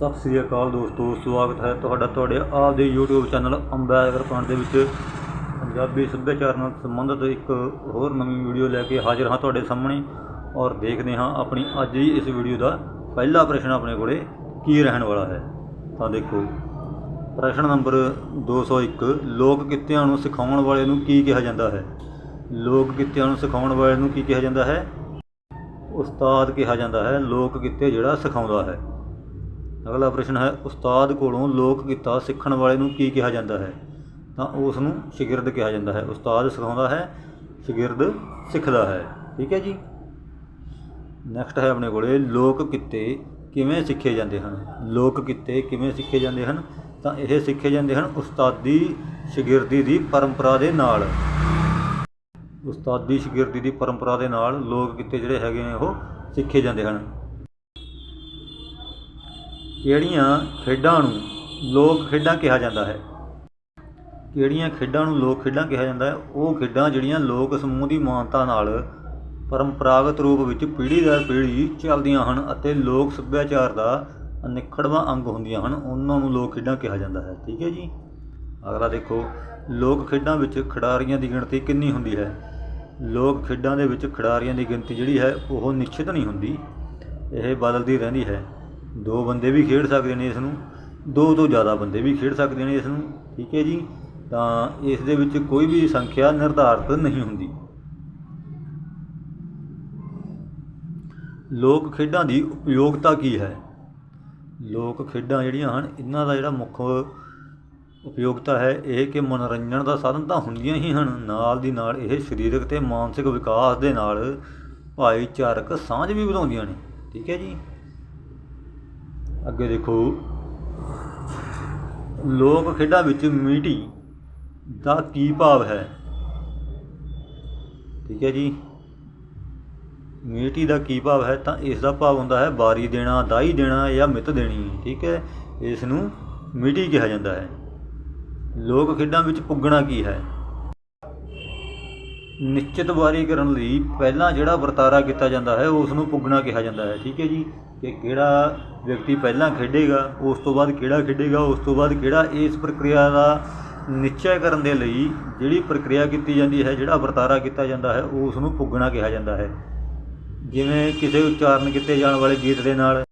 ਸਤਿ ਸ੍ਰੀ ਅਕਾਲ ਦੋਸਤੋ, ਸਵਾਗਤ ਹੈ ਤੁਹਾਡਾ ਤੁਹਾਡੇ ਆਪ ਦੇ YouTube ਚੈਨਲ ਅੰਬੈਕਰ ਪੁਆਇੰਟ ਦੇ ਵਿੱਚ। ਪੰਜਾਬੀ ਸੱਭਿਆਚਾਰ ਨਾਲ ਸੰਬੰਧਿਤ ਇੱਕ ਹੋਰ ਨਵੀਂ ਵੀਡੀਓ ਲੈ ਕੇ ਹਾਜ਼ਰ ਹਾਂ ਤੁਹਾਡੇ ਸਾਹਮਣੇ ਔਰ ਦੇਖਦੇ ਹਾਂ ਆਪਣੀ ਅੱਜ ਦੀ ਇਸ ਵੀਡੀਓ ਦਾ ਪਹਿਲਾ ਪ੍ਰਸ਼ਨ ਆਪਣੇ ਕੋਲੇ ਕੀ ਰਹਿਣ ਵਾਲਾ ਹੈ। ਤਾਂ ਦੇਖੋ, ਪ੍ਰਸ਼ਨ ਨੰਬਰ 201 ਲੋਕ ਕਿੱਤਿਆਂ ਨੂੰ ਸਿਖਾਉਣ ਵਾਲੇ ਨੂੰ ਕੀ ਕਿਹਾ ਜਾਂਦਾ ਹੈ? ਲੋਕ ਕਿੱਤਿਆਂ ਨੂੰ ਸਿਖਾਉਣ ਵਾਲੇ ਨੂੰ ਕੀ ਕਿਹਾ ਜਾਂਦਾ ਹੈ? ਉਸਤਾਦ ਕਿਹਾ ਜਾਂਦਾ ਹੈ, ਲੋਕ ਕਿੱਤੇ ਜਿਹੜਾ ਸਿਖਾਉਂਦਾ ਹੈ। ਅਗਲਾ ਪ੍ਰਸ਼ਨ ਹੈ, ਉਸਤਾਦ ਕੋਲੋਂ ਲੋਕ ਕਿੱਤਾ ਸਿੱਖਣ ਵਾਲੇ ਨੂੰ ਕੀ ਕਿਹਾ ਜਾਂਦਾ ਹੈ? ਤਾਂ ਉਸ ਨੂੰ ਸ਼ਾਗਿਰਦ ਕਿਹਾ ਜਾਂਦਾ ਹੈ। ਉਸਤਾਦ ਸਿਖਾਉਂਦਾ ਹੈ, ਸ਼ਾਗਿਰਦ ਸਿੱਖਦਾ ਹੈ। ਠੀਕ ਹੈ ਜੀ? ਨੈਕਸਟ ਹੈ ਆਪਣੇ ਕੋਲੇ, ਲੋਕ ਕਿੱਤੇ ਕਿਵੇਂ ਸਿੱਖੇ ਜਾਂਦੇ ਹਨ? ਲੋਕ ਕਿੱਤੇ ਕਿਵੇਂ ਸਿੱਖੇ ਜਾਂਦੇ ਹਨ? ਤਾਂ ਇਹ ਸਿੱਖੇ ਜਾਂਦੇ ਹਨ ਉਸਤਾਦੀ ਸ਼ਾਗਿਰਦੀ ਦੀ ਪਰੰਪਰਾ ਦੇ ਨਾਲ। ਉਸਤਾਦੀ ਸ਼ਾਗਿਰਦੀ ਦੀ ਪਰੰਪਰਾ ਦੇ ਨਾਲ ਲੋਕ ਕਿੱਤੇ ਜਿਹੜੇ ਹੈਗੇ ਨੇ, ਉਹ ਸਿੱਖੇ ਜਾਂਦੇ ਹਨ। ਕਿਹੜੀਆਂ ਖੇਡਾਂ ਨੂੰ ਲੋਕ ਖੇਡਾਂ ਕਿਹਾ ਜਾਂਦਾ ਹੈ? ਕਿਹੜੀਆਂ ਖੇਡਾਂ ਨੂੰ ਲੋਕ ਖੇਡਾਂ ਕਿਹਾ ਜਾਂਦਾ ਹੈ? ਉਹ ਖੇਡਾਂ ਜਿਹੜੀਆਂ ਲੋਕ ਸਮੂਹ ਦੀ ਮਾਨਤਾ ਨਾਲ ਪਰੰਪਰਾਗਤ ਰੂਪ ਵਿੱਚ ਪੀੜ੍ਹੀ ਦਰ ਪੀੜ੍ਹੀ ਚੱਲਦੀਆਂ ਹਨ ਅਤੇ ਲੋਕ ਸੱਭਿਆਚਾਰ ਦਾ ਅਨਿੱਖੜਵਾਂ ਅੰਗ ਹੁੰਦੀਆਂ ਹਨ, ਉਹਨਾਂ ਨੂੰ ਲੋਕ ਖੇਡਾਂ ਕਿਹਾ ਜਾਂਦਾ ਹੈ। ਠੀਕ ਹੈ ਜੀ? ਅਗਲਾ ਦੇਖੋ, ਲੋਕ ਖੇਡਾਂ ਵਿੱਚ ਖਿਡਾਰੀਆਂ ਦੀ ਗਿਣਤੀ ਕਿੰਨੀ ਹੁੰਦੀ ਹੈ? ਲੋਕ ਖੇਡਾਂ ਦੇ ਵਿੱਚ ਖਿਡਾਰੀਆਂ ਦੀ ਗਿਣਤੀ ਜਿਹੜੀ ਹੈ, ਉਹ ਨਿਸ਼ਚਿਤ ਨਹੀਂ ਹੁੰਦੀ। ਇਹ ਬਦਲਦੀ ਰਹਿੰਦੀ ਹੈ। ਦੋ ਬੰਦੇ ਵੀ ਖੇਡ ਸਕਦੇ ਨੇ ਇਸ ਨੂੰ, ਦੋ ਤੋਂ ਜ਼ਿਆਦਾ ਬੰਦੇ ਵੀ ਖੇਡ ਸਕਦੇ ਨੇ ਇਸ ਨੂੰ, ਠੀਕ ਹੈ ਜੀ? ਤਾਂ ਇਸ ਦੇ ਵਿੱਚ ਕੋਈ ਵੀ ਸੰਖਿਆ ਨਿਰਧਾਰਤ ਨਹੀਂ ਹੁੰਦੀ। ਲੋਕ ਖੇਡਾਂ ਦੀ ਉਪਯੋਗਤਾ ਕੀ ਹੈ? ਲੋਕ ਖੇਡਾਂ ਜਿਹੜੀਆਂ ਹਨ, ਇਹਨਾਂ ਦਾ ਜਿਹੜਾ ਮੁੱਖ ਉਪਯੋਗਤਾ ਹੈ ਇਹ ਕਿ ਮਨੋਰੰਜਨ ਦਾ ਸਾਧਨ ਤਾਂ ਹੁੰਦੀਆਂ ਹੀ ਹਨ, ਨਾਲ ਦੀ ਨਾਲ ਇਹ ਸਰੀਰਕ ਤੇ ਮਾਨਸਿਕ ਵਿਕਾਸ ਦੇ ਨਾਲ ਭਾਈਚਾਰਕ ਸਾਂਝ ਵੀ ਵਧਾਉਂਦੀਆਂ ਨੇ, ਠੀਕ ਹੈ ਜੀ? ਅੱਗੇ ਦੇਖੋ। ਲੋਕ ਖੇਡਾਂ ਵਿੱਚ ਮੀਟੀ ਦਾ ਕੀ ਭਾਵ ਹੈ? ਠੀਕ ਹੈ ਜੀ। ਮੀਟੀ ਦਾ ਕੀ ਭਾਵ ਹੈ ਤਾਂ ਇਸ ਦਾ ਭਾਵ ਹੁੰਦਾ ਹੈ ਬਾਰੀ ਦੇਣਾ, ਦਾਈ ਦੇਣਾ ਜਾਂ ਮਿੱਤ ਦੇਣੀ, ਠੀਕ ਹੈ। ਇਸ ਨੂੰ ਮੀਟੀ ਕਿਹਾ ਜਾਂਦਾ ਹੈ। ਲੋਕ ਖੇਡਾਂ ਵਿੱਚ ਪੁੱਗਣਾ ਕੀ ਹੈ? ਨਿਸ਼ਚਿਤ ਵਾਰੀ ਕਰਨ ਲਈ ਪਹਿਲਾਂ ਜਿਹੜਾ ਵਰਤਾਰਾ ਕੀਤਾ ਜਾਂਦਾ ਹੈ, ਉਸ ਨੂੰ ਪੁੱਗਣਾ ਕਿਹਾ ਜਾਂਦਾ ਹੈ। ਠੀਕ ਹੈ ਜੀ? ਕਿ ਕਿਹੜਾ ਵਿਅਕਤੀ ਪਹਿਲਾਂ ਖੇਡੇਗਾ, ਉਸ ਤੋਂ ਬਾਅਦ ਕਿਹੜਾ ਖੇਡੇਗਾ, ਉਸ ਤੋਂ ਬਾਅਦ ਕਿਹੜਾ ਇਸ ਪ੍ਰਕਿਰਿਆ ਦਾ ਨਿਸ਼ਚੈ ਕਰਨ ਦੇ ਲਈ ਜਿਹੜੀ ਪ੍ਰਕਿਰਿਆ ਕੀਤੀ ਜਾਂਦੀ ਹੈ, ਜਿਹੜਾ ਵਰਤਾਰਾ ਕੀਤਾ ਜਾਂਦਾ ਹੈ, ਉਸ ਨੂੰ ਪੁੱਗਣਾ ਕਿਹਾ ਜਾਂਦਾ ਹੈ। ਜਿਵੇਂ ਕਿਸੇ ਉਚਾਰਨ ਕੀਤੇ ਜਾਣ ਵਾਲੇ ਗੀਤ ਦੇ ਨਾਲ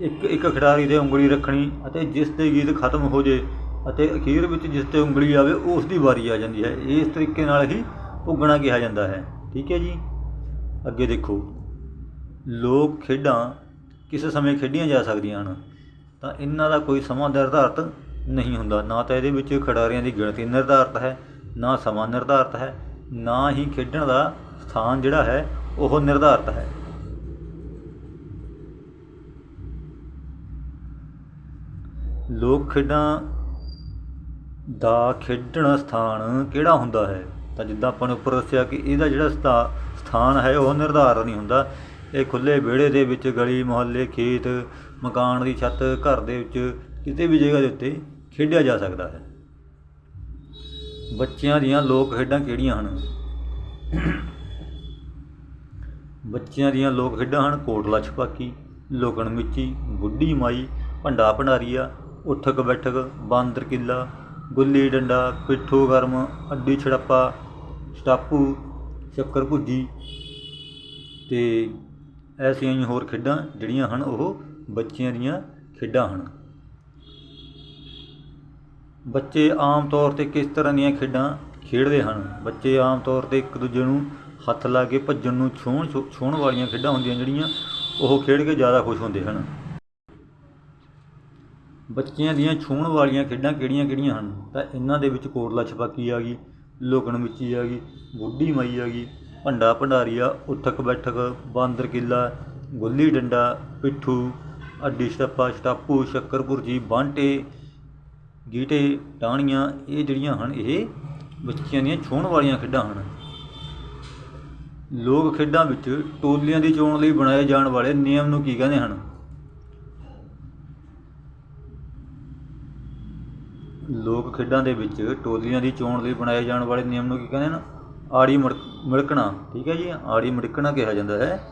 ਇੱਕ ਇੱਕ ਖਿਡਾਰੀ ਦੇ ਉਂਗਲੀ ਰੱਖਣੀ ਅਤੇ ਜਿਸ ਦੇ ਗੀਤ ਖਤਮ ਹੋ ਜੇ ਅਤੇ ਅਖੀਰ ਵਿੱਚ ਜਿਸ ਤੇ ਉਂਗਲੀ ਆਵੇ, ਉਸ ਦੀ ਵਾਰੀ ਆ ਜਾਂਦੀ ਹੈ। ਇਸ ਤਰੀਕੇ ਨਾਲ ਹੀ ਪੁੱਗਣਾ ਕਿਹਾ ਜਾਂਦਾ ਹੈ। ਠੀਕ ਹੈ ਜੀ? ਅੱਗੇ ਦੇਖੋ। ਲੋਕ ਖੇਡਾਂ ਕਿਸੇ ਸਮੇਂ ਖੇਡੀਆਂ ਜਾ ਸਕਦੀਆਂ ਹਨ। ਤਾਂ ਇਹਨਾਂ ਦਾ ਕੋਈ ਸਮਾਂ ਨਿਰਧਾਰਤ ਨਹੀਂ ਹੁੰਦਾ। ਨਾ ਤਾਂ ਇਹਦੇ ਵਿੱਚ ਖਿਡਾਰੀਆਂ ਦੀ ਗਿਣਤੀ ਨਿਰਧਾਰਤ ਹੈ, ਨਾ ਸਮਾਂ ਨਿਰਧਾਰਤ ਹੈ, ਨਾ ਹੀ ਖੇਡਣ ਦਾ ਸਥਾਨ ਜਿਹੜਾ ਹੈ, ਉਹ ਨਿਰਧਾਰਤ ਹੈ। ਲੋਕ ਖੇਡਾਂ ਦਾ ਖੇਡਣ ਸਥਾਨ ਕਿਹੜਾ ਹੁੰਦਾ ਹੈ? ਤਾਂ ਜਿੱਦਾਂ ਆਪਾਂ ਨੇ ਉੱਪਰ ਦੱਸਿਆ ਕਿ ਇਹਦਾ ਜਿਹੜਾ ਸਥਾ- ਸਥਾਨ ਹੈ, ਉਹ ਨਿਰਧਾਰਨ ਨਹੀਂ ਹੁੰਦਾ। ਇਹ ਖੁੱਲੇ ਵਿਹੜੇ ਦੇ ਵਿੱਚ, ਗਲੀ, ਮੁਹੱਲੇ, ਖੇਤ, ਮਕਾਨ ਦੀ ਛੱਤ, ਘਰ ਦੇ ਵਿੱਚ ਕਿਤੇ ਵੀ ਜਗ੍ਹਾ ਦੇ ਉੱਤੇ ਖੇਡਿਆ ਜਾ ਸਕਦਾ ਹੈ। ਬੱਚਿਆਂ ਦੀਆਂ ਲੋਕ ਖੇਡਾਂ ਕਿਹੜੀਆਂ ਹਨ? ਬੱਚਿਆਂ ਦੀਆਂ ਲੋਕ ਖੇਡਾਂ ਹਨ ਕੋਟਲਾ ਛਪਾਕੀ, ਲੁਕਣ ਮਿੱਚੀ, ਬੁੱਢੀ ਮਾਈ, ਭੰਡਾ ਭੰਡਾਰੀਆ, ਉੱਠਕ ਬੈਠਕ, ਬਾਂਦਰ ਕਿੱਲਾ ਗੁੱਲੀ, ਡੰਡਾ, ਪਿੱਠੂ, ਗਰਮ, ਅੱਡੀ, ਛੜੱਪਾ, ਸਟਾਪੂ, ਸ਼ੱਕਰ ਭੁੱਜੀ ਅਤੇ ਐਸੀਆਂ ਹੀ ਹੋਰ ਖੇਡਾਂ ਜਿਹੜੀਆਂ ਹਨ, ਉਹ ਬੱਚਿਆਂ ਦੀਆਂ ਖੇਡਾਂ ਹਨ। ਬੱਚੇ ਆਮ ਤੌਰ ਤੇ ਕਿਸ ਤਰ੍ਹਾਂ ਦੀਆਂ ਖੇਡਾਂ ਖੇਡਦੇ ਹਨ? ਬੱਚੇ ਆਮ ਤੌਰ ਤੇ ਇੱਕ ਦੂਜੇ ਨੂੰ ਹੱਥ ਲਾ ਕੇ ਭੱਜਣ ਨੂੰ ਛੂਹਣ ਛੂਹਣ ਵਾਲੀਆਂ ਖੇਡਾਂ ਹੁੰਦੀਆਂ ਜਿਹੜੀਆਂ, ਉਹ ਖੇਡ ਕੇ ਜ਼ਿਆਦਾ ਖੁਸ਼ ਹੁੰਦੇ ਹਨ। ਬੱਚਿਆਂ ਦੀਆਂ ਛੂਹਣ ਵਾਲੀਆਂ ਖੇਡਾਂ ਕਿਹੜੀਆਂ-ਕਿਹੜੀਆਂ ਹਨ? ਤਾਂ ਇਹਨਾਂ ਦੇ ਵਿੱਚ ਕੋਟਲਾ ਛਪਾਕੀ ਆ ਗਈ, ਲੁਕਣ ਮਿੱਚੀ ਆ ਗਈ ਬੁੱਢੀ ਮਾਈ ਆ ਗਈ, ਭੰਡਾ ਭੰਡਾਰੀਆ ਉੱਠਕ ਬੈਠਕ, ਬਾਂਦਰ ਕਿੱਲਾ, ਗੁੱਲੀ ਡੰਡਾ, ਪਿੱਠੂ, ਅੱਡੀ ਸਟੱਪਾ, ਸਟਾਪੂ ਸ਼ੱਕਰ ਭੁਰਜੀ ਬਾਂਟੇ, ਗੀਟੇ, ਟਾਹਣੀਆਂ, ਇਹ ਜਿਹੜੀਆਂ ਹਨ, ਇਹ ਬੱਚਿਆਂ ਦੀਆਂ ਛੂਹਣ ਵਾਲੀਆਂ ਖੇਡਾਂ ਹਨ। ਲੋਕ ਖੇਡਾਂ ਵਿੱਚ ਟੋਲੀਆਂ ਦੀ ਚੋਣ ਲਈ ਬਣਾਏ ਜਾਣ ਵਾਲੇ ਨਿਯਮ ਨੂੰ ਕੀ ਕਹਿੰਦੇ ਹਨ? ਲੋਕ ਖੇਡਾਂ ਦੇ ਵਿੱਚ ਟੋਲੀਆਂ ਦੀ ਚੋਣ ਲਈ ਬਣਾਏ ਜਾਣ ਵਾਲੇ ਨਿਯਮ ਨੂੰ ਕੀ ਕਹਿੰਦੇ ਹਨ? ਆੜੀ ਮੁੜ- ਮਿੜਕਣਾ। ਠੀਕ ਹੈ ਜੀ? ਆੜੀ ਮਿੜਕਣਾ ਕਿਹਾ ਜਾਂਦਾ ਹੈ।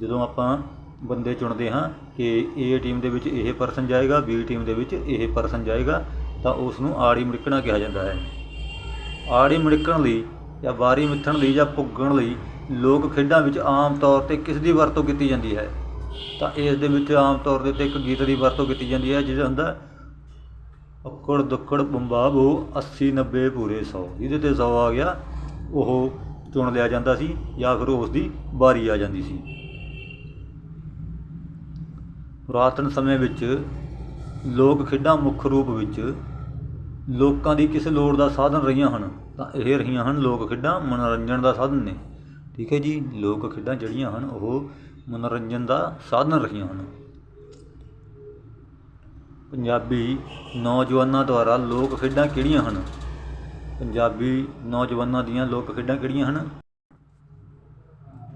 ਜਦੋਂ ਆਪਾਂ ਬੰਦੇ ਚੁਣਦੇ ਹਾਂ ਕਿ ਏ ਟੀਮ ਦੇ ਵਿੱਚ ਇਹ ਪਰਸਨ ਜਾਏਗਾ ਬੀ ਟੀਮ ਦੇ ਵਿੱਚ ਇਹ ਪਰਸਨ ਜਾਏਗਾ, ਤਾਂ ਉਸ ਨੂੰ ਆੜੀ ਮੜਿੱਕਣਾ ਕਿਹਾ ਜਾਂਦਾ ਹੈ। ਆੜੀ ਮਿੜਕਣ ਲਈ ਜਾਂ ਵਾਰੀ ਮਿੱਥਣ ਲਈ ਜਾਂ ਪੁੱਗਣ ਲਈ ਲੋਕ ਖੇਡਾਂ ਵਿੱਚ ਆਮ ਤੌਰ ਤੇ ਕਿਸ ਦੀ ਵਰਤੋਂ ਕੀਤੀ ਜਾਂਦੀ ਹੈ? ਤਾਂ ਇਸ ਦੇ ਵਿੱਚ ਆਮ ਤੌਰ ਦੇ ਉੱਤੇ ਇੱਕ ਗੀਤ ਦੀ ਵਰਤੋਂ ਕੀਤੀ ਜਾਂਦੀ ਹੈ, ਜਿਹਦਾ ਹੁੰਦਾ ਅੱਕੜ ਦੁੱਕੜ ਬੰਬਾ ਬੋ 80 90 ਪੂਰੇ 100 ਜਿਹਦੇ ਤੇ 100 ਆ ਗਿਆ, ਉਹ ਚੁਣ ਲਿਆ ਜਾਂਦਾ ਸੀ ਜਾਂ ਫਿਰ ਉਸ ਦੀ ਵਾਰੀ ਆ ਜਾਂਦੀ ਸੀ। ਪੁਰਾਤਨ ਸਮੇਂ ਵਿੱਚ ਲੋਕ ਖੇਡਾਂ ਮੁੱਖ ਰੂਪ ਵਿੱਚ ਲੋਕਾਂ ਦੀ ਕਿਸ ਲੋੜ ਦਾ ਸਾਧਨ ਰਹੀਆਂ ਹਨ, ਤਾਂ ਇਹ ਰਹੀਆਂ ਹਨ ਲੋਕ ਖੇਡਾਂ, ਮਨੋਰੰਜਨ ਦਾ ਸਾਧਨ ਨੇ। ਠੀਕ ਹੈ ਜੀ, ਲੋਕ ਖੇਡਾਂ ਜਿਹੜੀਆਂ ਹਨ, ਉਹ ਮਨੋਰੰਜਨ ਦਾ ਸਾਧਨ ਰਹੀਆਂ ਹਨ। ਪੰਜਾਬੀ ਨੌਜਵਾਨਾਂ ਦੁਆਰਾ ਲੋਕ ਖੇਡਾਂ ਕਿਹੜੀਆਂ ਹਨ? ਪੰਜਾਬੀ ਨੌਜਵਾਨਾਂ ਦੀਆਂ ਲੋਕ ਖੇਡਾਂ ਕਿਹੜੀਆਂ ਹਨ?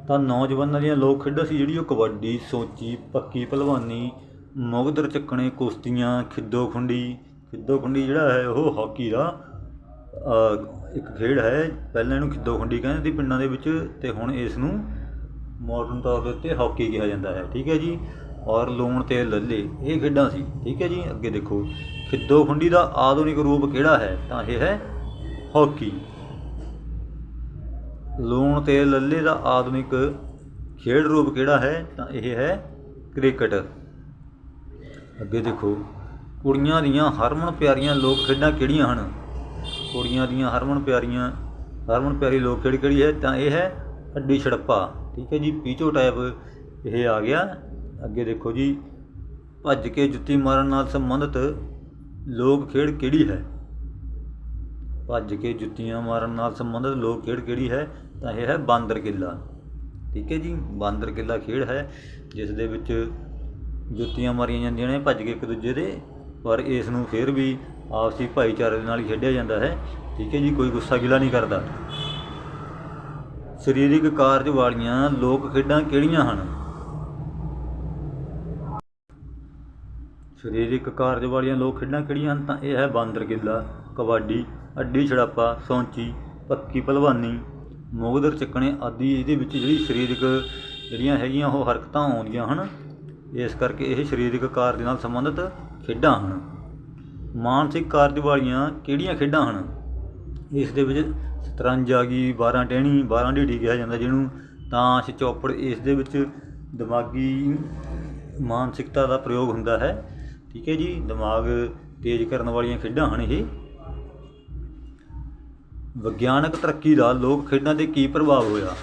ਤਾਂ ਨੌਜਵਾਨਾਂ ਦੀਆਂ ਲੋਕ ਖੇਡਾਂ ਸੀ ਜਿਹੜੀ ਉਹ ਕਬੱਡੀ, ਸੋਚੀ, ਪੱਕੀ ਭਲਵਾਨੀ, ਮੁਗਦਰ ਚੱਕਣੇ, ਕੁਸ਼ਤੀਆਂ, ਖਿੱਦੋ ਖੁੰਡੀ। ਖਿੱਦੋ ਖੁੰਡੀ ਜਿਹੜਾ ਹੈ ਉਹ ਹਾਕੀ ਦਾ ਇੱਕ ਖੇਡ ਹੈ। ਪਹਿਲਾਂ ਇਹਨੂੰ ਖਿੱਦੋ ਖੁੰਡੀ ਕਹਿੰਦੇ ਸੀ ਪਿੰਡਾਂ ਦੇ ਵਿੱਚ ਤੇ ਹੁਣ ਇਸ ਨੂੰ ਮਾਡਰਨ ਤੌਰ ਦੇ ਉੱਤੇ ਹਾਕੀ ਕਿਹਾ ਜਾਂਦਾ ਹੈ। ਠੀਕ ਹੈ ਜੀ? ਔਰ ਲੂਣ ਤੇ ਲੱਲੇ, ਇਹ ਖੇਡਾਂ ਸੀ। ਠੀਕ ਹੈ ਜੀ? ਅੱਗੇ ਦੇਖੋ, ਖਿੱਦੋ ਖੁੰਡੀ ਦਾ ਆਧੁਨਿਕ ਰੂਪ ਕਿਹੜਾ ਹੈ? ਤਾਂ ਇਹ ਹੈ ਹਾਕੀ। ਲੂਣ ਤੇ ਲੱਲੇ ਦਾ ਆਧੁਨਿਕ ਖੇਡ ਰੂਪ ਕਿਹੜਾ ਹੈ? ਤਾਂ ਇਹ ਹੈ ਕ੍ਰਿਕਟ। ਅੱਗੇ ਦੇਖੋ, ਕੁੜੀਆਂ ਦੀਆਂ ਹਰਮਨ ਪਿਆਰੀਆਂ ਲੋਕ ਖੇਡਾਂ ਕਿਹੜੀਆਂ ਹਨ? ਕੁੜੀਆਂ ਦੀਆਂ ਹਰਮਨ ਪਿਆਰੀਆਂ, ਹਰਮਨ ਪਿਆਰੀ ਲੋਕ ਖੇਡ ਕਿਹੜੀ ਹੈ? ਤਾਂ ਇਹ ਹੈ ਅੱਡੀ ਛੜੱਪਾ। ਠੀਕ ਹੈ ਜੀ? ਪੀਚੋ ਟਾਈਪ ਇਹ ਆ ਗਿਆ। ਅੱਗੇ ਦੇਖੋ ਜੀ, ਭੱਜ ਕੇ ਜੁੱਤੀ ਮਾਰਨ ਨਾਲ ਸੰਬੰਧਿਤ ਲੋਕ ਖੇਡ ਕਿਹੜੀ ਹੈ? ਭੱਜ ਕੇ ਜੁੱਤੀਆਂ ਮਾਰਨ ਨਾਲ ਸੰਬੰਧਿਤ ਲੋਕ ਖੇਡ ਕਿਹੜੀ ਹੈ? ਤਾਂ ਇਹ ਹੈ ਬਾਂਦਰ ਕਿੱਲਾ। ਠੀਕ ਹੈ ਜੀ, ਬਾਂਦਰ ਕਿੱਲਾ ਖੇਡ ਹੈ, ਜਿਸ ਦੇ ਵਿੱਚ ਜੁੱਤੀਆਂ ਮਾਰੀਆਂ ਜਾਂਦੀਆਂ ਨੇ ਭੱਜ ਕੇ ਇੱਕ ਦੂਜੇ ਦੇ, ਪਰ ਇਸ ਨੂੰ ਫਿਰ ਵੀ ਆਪਸੀ ਭਾਈਚਾਰੇ ਦੇ ਨਾਲ ਹੀ ਖੇਡਿਆ ਜਾਂਦਾ ਹੈ। ਠੀਕ ਹੈ ਜੀ, ਕੋਈ ਗੁੱਸਾ ਗਿਲਾ ਨਹੀਂ ਕਰਦਾ। ਸਰੀਰਕ ਕਾਰਜ ਵਾਲੀਆਂ ਲੋਕ ਖੇਡਾਂ ਕਿਹੜੀਆਂ ਹਨ? ਸਰੀਰਕ ਕਾਰਜ ਵਾਲੀਆਂ ਲੋਕ ਖੇਡਾਂ ਕਿਹੜੀਆਂ ਹਨ? ਤਾਂ ਇਹ ਹੈ ਬਾਂਦਰ ਕਿੱਲਾ ਕਬੱਡੀ, ਅੱਡੀ ਛੜਾਪਾ, ਸੌਂਚੀ, ਪੱਕੀ ਭਲਵਾਨੀ। ਮੋਗਦਰ ਚੱਕਣੇ ਆਦਿ ਇਹਦੇ ਵਿੱਚ ਜਿਹੜੀ ਸਰੀਰਕ ਜਿਹੜੀਆਂ ਹੈਗੀਆਂ, ਉਹ ਹਰਕਤਾਂ ਆਉਂਦੀਆਂ ਹਨ। ਇਸ ਕਰਕੇ ਇਹ ਸਰੀਰਕ ਕਾਰਜ ਨਾਲ ਸੰਬੰਧਿਤ ਖੇਡਾਂ ਹਨ। ਮਾਨਸਿਕ ਕਾਰਜ ਵਾਲੀਆਂ ਕਿਹੜੀਆਂ ਖੇਡਾਂ ਹਨ? ਇਸ ਦੇ ਵਿੱਚ ਸ਼ਤਰੰਜ ਆ ਗਈ 12 ਟਹਿਣੀ 12 ਢੀਡੀ ਕਿਹਾ ਜਾਂਦਾ ਜਿਹਨੂੰ। ਤਾਸ਼ ਚੌਪੜ ਇਸ ਦੇ ਵਿੱਚ ਦਿਮਾਗੀ ਮਾਨਸਿਕਤਾ ਦਾ ਪ੍ਰਯੋਗ ਹੁੰਦਾ ਹੈ। ਠੀਕ ਹੈ ਜੀ, ਦਿਮਾਗ ਤੇਜ਼ ਕਰਨ ਵਾਲੀਆਂ ਖੇਡਾਂ ਹਨ ਇਹ। ਵਿਗਿਆਨਕ ਤਰੱਕੀ ਦਾ ਲੋਕ ਖੇਡਾਂ ਤੇ ਕੀ ਪ੍ਰਭਾਵ ਹੋਇਆ?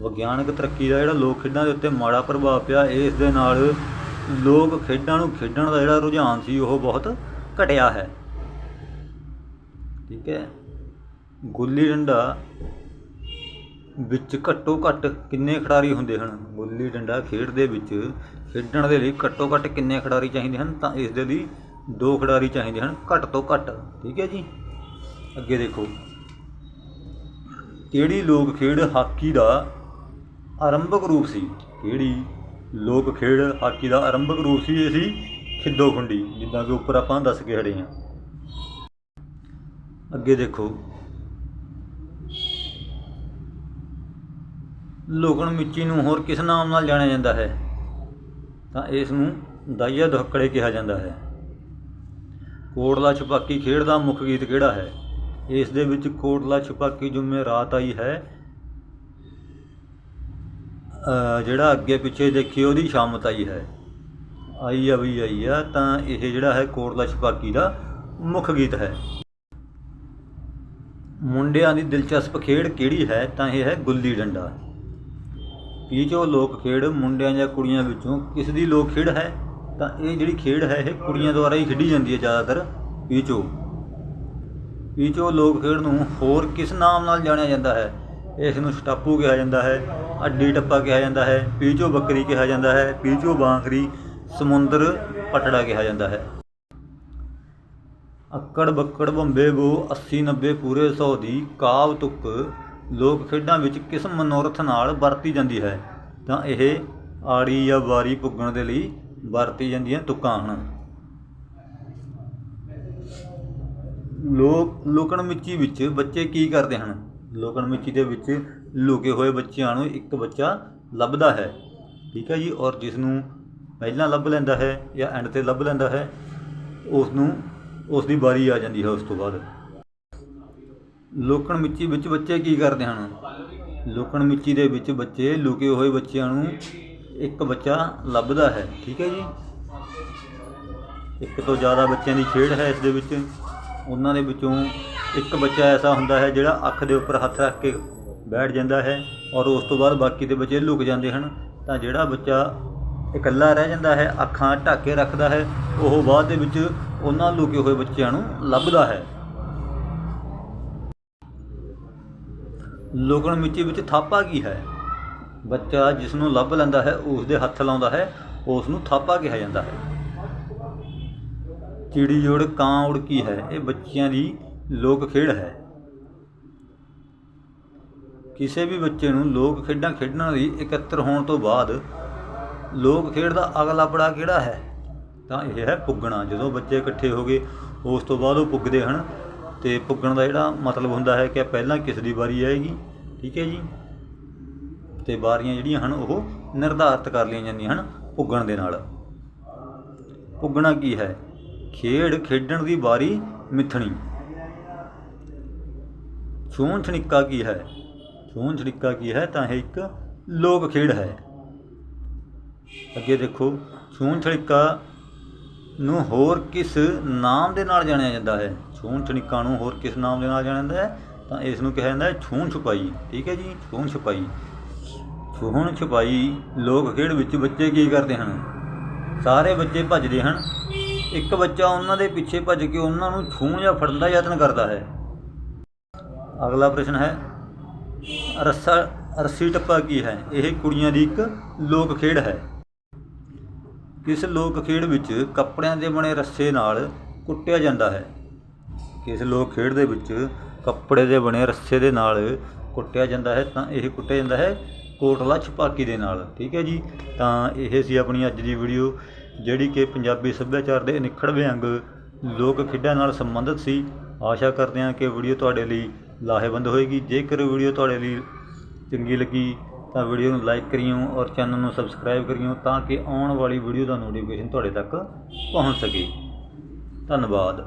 ਵਿਗਿਆਨਕ ਤਰੱਕੀ ਦਾ ਜਿਹੜਾ ਲੋਕ ਖੇਡਾਂ ਦੇ ਉੱਤੇ ਮਾੜਾ ਪ੍ਰਭਾਵ ਪਿਆ, ਇਸ ਦੇ ਨਾਲ ਲੋਕ ਖੇਡਾਂ ਨੂੰ ਖੇਡਣ ਦਾ ਜਿਹੜਾ ਰੁਝਾਨ ਸੀ, ਉਹ ਬਹੁਤ ਘਟਿਆ ਹੈ। ਠੀਕ ਹੈ। ਗੁੱਲੀ ਡੰਡਾ ਵਿੱਚ ਘੱਟੋ ਘੱਟ ਕਿੰਨੇ ਖਿਡਾਰੀ ਹੁੰਦੇ ਹਨ? ਗੁੱਲੀ ਡੰਡਾ ਖੇਡ ਦੇ ਵਿੱਚ ਖੇਡਣ ਦੇ ਲਈ ਘੱਟੋ ਘੱਟ ਕਿੰਨੇ ਖਿਡਾਰੀ ਚਾਹੀਦੇ ਹਨ? ਤਾਂ ਇਸ ਦੇ ਲਈ ਦੋ ਖਿਡਾਰੀ ਚਾਹੀਦੇ ਹਨ, ਘੱਟ ਤੋਂ ਘੱਟ। ਠੀਕ ਹੈ ਜੀ? ਅੱਗੇ ਦੇਖੋ। ਕਿਹੜੀ ਲੋਕ ਖੇਡ ਹਾਕੀ ਦਾ ਆਰੰਭਕ ਰੂਪ ਸੀ? ਕਿਹੜੀ ਲੋਕ ਖੇਡ ਹਾਕੀ ਦਾ ਆਰੰਭਕ ਰੂਪ ਸੀ? ਇਹ ਸੀ ਖਿੱਦੋ ਖੁੰਡੀ, ਜਿੱਦਾਂ ਕਿ ਉੱਪਰ ਆਪਾਂ ਦੱਸ ਕੇ ਹੜੇ ਹਾਂ। ਅੱਗੇ ਦੇਖੋ। ਲੋਕਣ ਮਿੱਚੀ ਨੂੰ ਹੋਰ ਕਿਸ ਨਾਮ ਨਾਲ ਜਾਣਿਆ ਜਾਂਦਾ ਹੈ? ਤਾਂ ਇਸ ਨੂੰ ਦਾਈਆ ਦੁਹੱਕੜੇ ਕਿਹਾ ਜਾਂਦਾ ਹੈ। ਕੋਟਲਾ ਛਪਾਕੀ ਖੇਡ ਦਾ ਮੁੱਖ ਗੀਤ ਕਿਹੜਾ ਹੈ? ਇਸ ਦੇ ਵਿੱਚ ਕੋਟਲਾ ਛਪਾਕੀ ਜੁਮੇ ਰਾਤ ਆਈ ਹੈ। ਜਿਹੜਾ ਅੱਗੇ ਪਿੱਛੇ ਦੇਖੀ ਉਹਦੀ ਸ਼ਾਮਤ ਆਈ ਹੈ। ਆਈ ਆ ਵੀ ਆਈ ਆ, ਤਾਂ ਇਹ ਜਿਹੜਾ ਹੈ ਕੋਟਲਾ ਛਪਾਕੀ ਦਾ ਮੁੱਖ ਗੀਤ ਹੈ। ਮੁੰਡਿਆਂ ਦੀ ਦਿਲਚਸਪ ਖੇਡ ਕਿਹੜੀ ਹੈ? ਤਾਂ ਇਹ ਹੈ ਗੁੱਲੀ ਡੰਡਾ। ਪੀਚੋ ਲੋਕ ਖੇਡ ਮੁੰਡਿਆਂ ਜਾਂ ਕੁੜੀਆਂ ਵਿੱਚੋਂ ਕਿਸ ਦੀ ਲੋਕ ਖੇਡ ਹੈ? ਤਾਂ ਇਹ ਜਿਹੜੀ ਖੇਡ ਹੈ, ਇਹ ਕੁੜੀਆਂ ਦੁਆਰਾ ਹੀ ਖੇਡੀ ਜਾਂਦੀ ਹੈ ਜ਼ਿਆਦਾਤਰ। ਪੀਚੋ ਪੀਚੋ ਲੋਕ ਖੇਡ ਨੂੰ ਹੋਰ ਕਿਸ ਨਾਮ ਨਾਲ ਜਾਣਿਆ ਜਾਂਦਾ ਹੈ? ਇਸ ਨੂੰ ਸਟਾਪੂ ਕਿਹਾ ਜਾਂਦਾ ਹੈ, ਅੱਡੀ ਟੱਪਾ ਕਿਹਾ ਜਾਂਦਾ ਹੈ ਪੀਚੋ ਬੱਕਰੀ ਕਿਹਾ ਜਾਂਦਾ ਹੈ ਪੀਚੋ ਬਾਂਖਰੀ ਸਮੁੰਦਰ ਪਟੜਾ ਕਿਹਾ ਜਾਂਦਾ ਹੈ। ਅੱਕੜ ਬੱਕੜ ਬੰਬੇ ਬੋ 80 90 ਪੂਰੇ 100 ਦੀ ਕਾਵ ਤੁੱਕ ਲੋਕ ਖੇਡਾਂ ਵਿੱਚ ਕਿਸ ਮਨੋਰਥ ਨਾਲ ਵਰਤੀ ਜਾਂਦੀ ਹੈ? ਤਾਂ ਇਹ ਆੜੀ ਜਾਂ ਵਾਰੀ ਪੁੱਗਣ ਦੇ ਲਈ ਵਰਤੀ ਜਾਂਦੀਆਂ ਤੁਕਾਂ ਹਨ। ਲੋਕ ਲੋਕਣ ਮਿੱਚੀ ਵਿੱਚ ਬੱਚੇ ਕੀ ਕਰਦੇ ਹਨ? ਲੋਕਣ ਮਿੱਚੀ ਦੇ ਵਿੱਚ ਲੁਕੇ ਹੋਏ ਬੱਚਿਆਂ ਨੂੰ ਇੱਕ ਬੱਚਾ ਲੱਭਦਾ ਹੈ। ਠੀਕ ਹੈ ਜੀ, ਔਰ ਜਿਸ ਨੂੰ ਪਹਿਲਾਂ ਲੱਭ ਲੈਂਦਾ ਹੈ ਜਾਂ ਐਂਡ ਤੇ ਲੱਭ ਲੈਂਦਾ ਹੈ, ਉਸ ਨੂੰ, ਉਸ ਦੀ ਵਾਰੀ ਆ ਜਾਂਦੀ ਹੈ ਉਸ ਤੋਂ ਬਾਅਦ। ਲੋਕਣ ਮਿੱਚੀ ਵਿੱਚ ਬੱਚੇ ਕੀ ਕਰਦੇ ਹਨ? ਲੋਕਣ ਮਿੱਚੀ ਦੇ ਵਿੱਚ ਬੱਚੇ ਲੁਕੇ ਹੋਏ ਬੱਚਿਆਂ ਨੂੰ ਇੱਕ ਬੱਚਾ ਲੱਭਦਾ ਹੈ, ਠੀਕ ਹੈ ਜੀ? ਇੱਕ ਤੋਂ ਜ਼ਿਆਦਾ ਬੱਚਿਆਂ ਦੀ ਖੇਡ ਹੈ ਇਸ ਦੇ ਵਿੱਚ। ਉਹਨਾਂ ਦੇ ਵਿੱਚੋਂ ਇੱਕ ਬੱਚਾ ਐਸਾ ਹੁੰਦਾ ਹੈ ਜਿਹੜਾ ਅੱਖ ਦੇ ਉੱਪਰ ਹੱਥ ਰੱਖ ਕੇ ਬੈਠ ਜਾਂਦਾ ਹੈ ਔਰ ਉਸ ਤੋਂ ਬਾਅਦ ਬਾਕੀ ਦੇ ਬੱਚੇ ਲੁਕ ਜਾਂਦੇ ਹਨ। ਤਾਂ ਜਿਹੜਾ ਬੱਚਾ ਇਕੱਲਾ ਰਹਿ ਜਾਂਦਾ ਹੈ, ਅੱਖਾਂ ਢੱਕ ਕੇ ਰੱਖਦਾ ਹੈ, ਉਹ ਬਾਅਦ ਦੇ ਵਿੱਚ ਉਹਨਾਂ ਲੁਕੇ ਹੋਏ ਬੱਚਿਆਂ ਨੂੰ ਲੱਭਦਾ ਹੈ। ਲੋਗਣ ਮਿੱਟੀ ਵਿੱਚ ਥਾਪਾ ਕੀ ਹੈ? ਬੱਚਾ ਜਿਸ ਨੂੰ ਲੱਭ ਲੈਂਦਾ ਹੈ ਉਸ ਦੇ ਹੱਥ ਲਾਉਂਦਾ ਹੈ ਉਸ ਨੂੰ ਥਾਪਾ ਕਿਹਾ ਜਾਂਦਾ ਹੈ। ਚਿੜੀ ਜੋੜ ਕਾਂ ਉੜ ਕੀ ਹੈ? ਇਹ ਬੱਚਿਆਂ ਦੀ ਲੋਕ ਖੇਡ ਹੈ। ਕਿਸੇ ਵੀ ਬੱਚੇ ਨੂੰ ਲੋਕ ਖੇਡਾਂ ਖੇਡਣ ਲਈ ਇਕੱਤਰ ਹੋਣ ਤੋਂ ਬਾਅਦ ਲੋਕ ਖੇਡ ਦਾ ਅਗਲਾ ਪੜਾ ਕਿਹੜਾ ਹੈ? ਤਾਂ ਇਹ ਹੈ ਪੁੱਗਣਾ। ਜਦੋਂ ਬੱਚੇ ਇਕੱਠੇ ਹੋ ਗਏ, ਉਸ ਤੋਂ ਬਾਅਦ ਉਹ ਪੁੱਗਦੇ ਹਨ। ਤੇ ਪੁੱਗਣ ਦਾ ਜਿਹੜਾ ਮਤਲਬ ਹੁੰਦਾ ਹੈ ਕਿ ਪਹਿਲਾਂ ਕਿਸ ਦੀ ਵਾਰੀ ਆਏਗੀ, ਠੀਕ ਹੈ ਜੀ? ਤੇ ਵਾਰੀਆਂ ਜਿਹੜੀਆਂ ਹਨ, ਉਹ ਨਿਰਧਾਰਤ ਕਰ ਲਈਆਂ ਜਾਂਦੀਆਂ ਹਨ ਪੁੱਗਣ ਦੇ ਨਾਲ। ਪੁੱਗਣਾ ਕੀ ਹੈ? ਖੇਡ ਖੇਡਣ ਦੀ ਵਾਰੀ ਮਿੱਥਣੀ। ਛੂਹਣ ਛਣਿੱਕਾ ਕੀ ਹੈ? ਛੂਹਣ ਛਣਿੱਕਾ ਕੀ ਹੈ? ਤਾਂ ਇਹ ਇੱਕ ਲੋਕ ਖੇਡ ਹੈ। ਅੱਗੇ ਦੇਖੋ ਛੂਹਣ ਛਣਿੱਕਾ ਨੂੰ ਹੋਰ ਕਿਸ ਨਾਮ ਦੇ ਨਾਲ ਜਾਣਿਆ ਜਾਂਦਾ ਹੈ? ਛੂਹਣ ਛਣਿੱਕਾ ਨੂੰ ਹੋਰ ਕਿਸ ਨਾਮ ਦੇ ਨਾਲ ਜਾਣਿਆ ਜਾਂਦਾ ਹੈ? ਤਾਂ ਇਸ ਨੂੰ ਕਿਹਾ ਜਾਂਦਾ ਹੈ ਛੂਹਣ ਛੁਪਾਈ। ਠੀਕ ਹੈ ਜੀ? ਛੂਹਣ ਛੁਪਾਈ। ਛੂਹਣ ਛੁਪਾਈ ਲੋਕ ਖੇਡ ਵਿੱਚ ਬੱਚੇ ਕੀ ਕਰਦੇ ਹਨ? ਸਾਰੇ ਬੱਚੇ ਭੱਜਦੇ ਹਨ। ਇੱਕ ਬੱਚਾ ਉਹਨਾਂ ਦੇ ਪਿੱਛੇ ਭੱਜ ਕੇ ਉਹਨਾਂ ਨੂੰ ਛੂਹਣ ਜਾਂ ਫੜਨ ਦਾ ਯਤਨ ਕਰਦਾ ਹੈ। ਅਗਲਾ ਪ੍ਰਸ਼ਨ ਹੈ, ਰੱਸਾ ਰੱਸੀ ਟੱਪਾ ਕੀ ਹੈ? ਇਹ ਕੁੜੀਆਂ ਦੀ ਇੱਕ ਲੋਕ ਖੇਡ ਹੈ। ਇਸ ਲੋਕ ਖੇਡ ਵਿੱਚ ਕੱਪੜਿਆਂ ਦੇ ਬਣੇ ਰੱਸੇ ਨਾਲ ਕੁੱਟਿਆ ਜਾਂਦਾ ਹੈ? ਇਸ ਲੋਕ ਖੇਡ ਦੇ ਵਿੱਚ ਕੱਪੜੇ ਦੇ ਬਣੇ ਰੱਸੇ ਦੇ ਨਾਲ ਕੁੱਟਿਆ ਜਾਂਦਾ ਹੈ, ਤਾਂ ਇਹ ਕੁੱਟਿਆ ਜਾਂਦਾ ਹੈ ਕੋਟਲਾ ਛਪਾਕੀ ਦੇ ਨਾਲ। ਠੀਕ ਹੈ ਜੀ? ਤਾਂ ਇਹ ਸੀ ਆਪਣੀ ਅੱਜ ਦੀ ਵੀਡੀਓ, ਜਿਹੜੀ ਕਿ ਪੰਜਾਬੀ ਸੱਭਿਆਚਾਰ ਦੇ ਅਨਿੱਖੜਵੇਂ ਅੰਗ ਲੋਕ ਖੇਡਾਂ ਨਾਲ ਸੰਬੰਧਿਤ ਸੀ। ਆਸ਼ਾ ਕਰਦੇ ਹਾਂ ਕਿ ਵੀਡੀਓ ਤੁਹਾਡੇ ਲਈ ਲਾਹੇਵੰਦ ਹੋਏਗੀ। ਜੇਕਰ ਵੀਡੀਓ ਤੁਹਾਡੇ ਲਈ ਚੰਗੀ ਲੱਗੀ ਤਾਂ ਵੀਡੀਓ ਨੂੰ ਲਾਈਕ ਕਰਿਓ ਔਰ ਚੈਨਲ ਨੂੰ ਸਬਸਕ੍ਰਾਈਬ ਕਰਿਓ ਤਾਂ ਕਿ ਆਉਣ ਵਾਲੀ ਵੀਡੀਓ ਦਾ ਨੋਟੀਫਿਕੇਸ਼ਨ ਤੁਹਾਡੇ ਤੱਕ ਪਹੁੰਚ ਸਕੇ। ਧੰਨਵਾਦ।